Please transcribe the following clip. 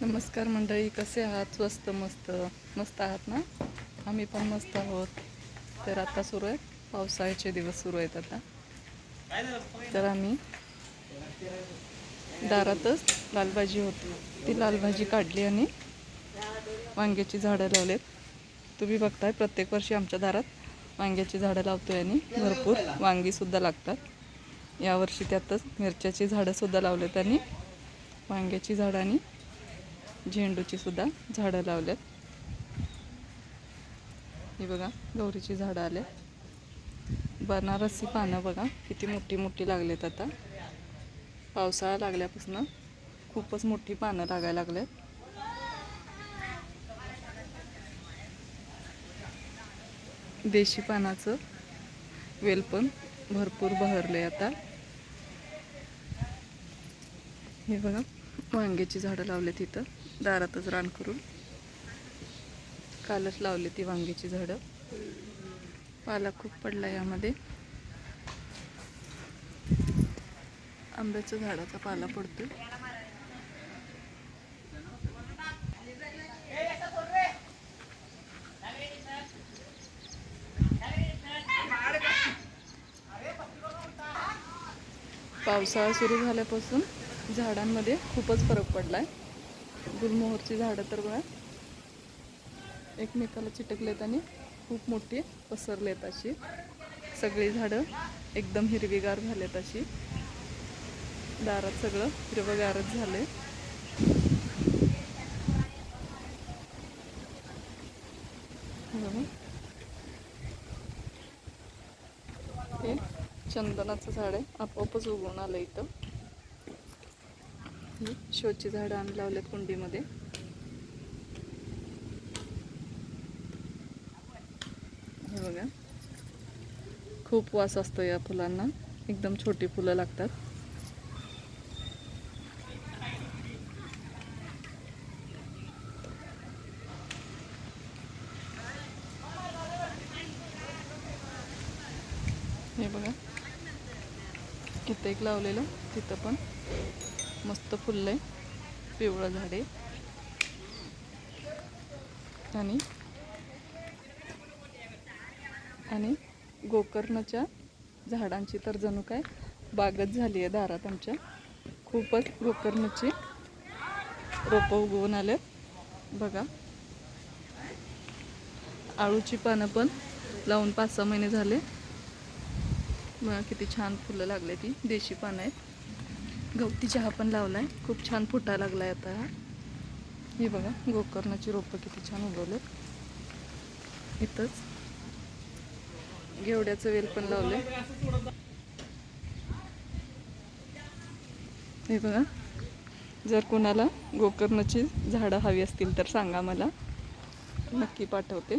नमस्कार मंडळी कसे आहात? स्वस्त मस्त मस्त आहात ना? आम्ही पण मस्त आहोत. तर आता सुरू आहे पावसाळ्याचे दिवस सुरू आहेत आता. तर आम्ही दारातच लालभाजी होती. ती लालभाजी काढली आणि वांग्याची झाडं लावलेत. तुम्ही बघताय प्रत्येक वर्षी आमच्या दारात वांग्याची झाडं लावतोय आणि भरपूर वांगीसुद्धा लागतात. यावर्षी त्यातच मिरच्याची झाडंसुद्धा लावलेत आणि वांग्याची झाडं आणि झेंडूची सुद्धा झाडं लावल्यात हे बघा गौरीची झाडं आले. बनारसी पानं बघा किती मोठी मोठी लागलेत आता. पावसाळा लागल्यापासून खूपच मोठी पानं लागायला लागलेत. देशी पानाचं वेल पण भरपूर बहरले आता. हे बघा वांग्याची झाडं लावलेत इथं. दारातच रान करून. कालच लावली ती वांग्याची झाडं. पाला खूप पडला यामध्ये. आंब्याच्या झाडाचा पाला पडतो पावसाळा सुरू झाल्यापासून झाडांमध्ये खूपच फरक पडला आहे गुलमोहरची झाडं तर बघा. एकमेकाला चिटकलेत आणि खूप मोठी पसरलेत अशी. सगळी झाडं एकदम हिरवीगार झालेत अशी. दारात सगळं हिरवगारच झालंय. हे हे चंदनाचं झाड आहे. आपोआपच उगवून आलं इथं. शोची झाडं आम्ही लावलेत कुंडीमध्ये. हे बघा. खूप वास असतो या फुलांना. एकदम छोटी फुलं लागतात. हे बघा. इथं एक लावलेलं तिथं पण. मस्त फुललंय. पिवळं झाडे आणि आणि गोकर्णाच्या झाडांची तर जणू काय बागच झाली आहे दारात आमच्या. खूपच गोकर्णाची रोपं उगवून आले बघा. आळूची पानं पण लावून पाच सहा महिने झाले. किती छान फुलं लागले ती. देशी पानं आहेत. गवती चहा पण लावला आहे खूप छान फुटा लागलाय आता हा. हे बघा गोकर्णाची रोपं किती छान उगवलेत. इथंच. घेवड्याचं वेल पण लावले हे बघा. जर कोणाला गोकर्णाची झाडं हवी असतील तर सांगा मला. नक्की पाठवते.